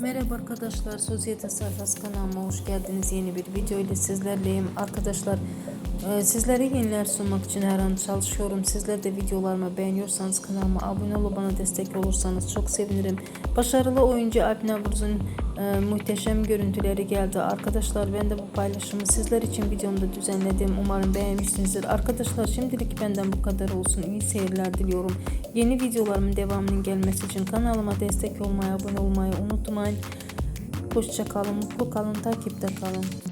Merhaba arkadaşlar, Sosyete Sayfası kanalıma hoş geldiniz. Yeni bir video ile sizlerleyim. Arkadaşlar e, sizlere yeniler sunmak için her an çalışıyorum. Sizler de videolarımı beğeniyorsanız kanalıma abone olup bana destek olursanız çok sevinirim. Başarılı oyuncu Alp Navruz'un e, muhteşem görüntüleri geldi. Arkadaşlar ben de bu paylaşımı sizler için videomda düzenledim. Umarım beğenmişsinizdir. Arkadaşlar şimdilik benden bu kadar olsun. İyi seyirler diliyorum. Yeni videolarımın devamının gelmesi için kanalıma destek olmayı, abone olmayı unutmayın. Hoşça kalın, mutlu kalın, takipte kalın.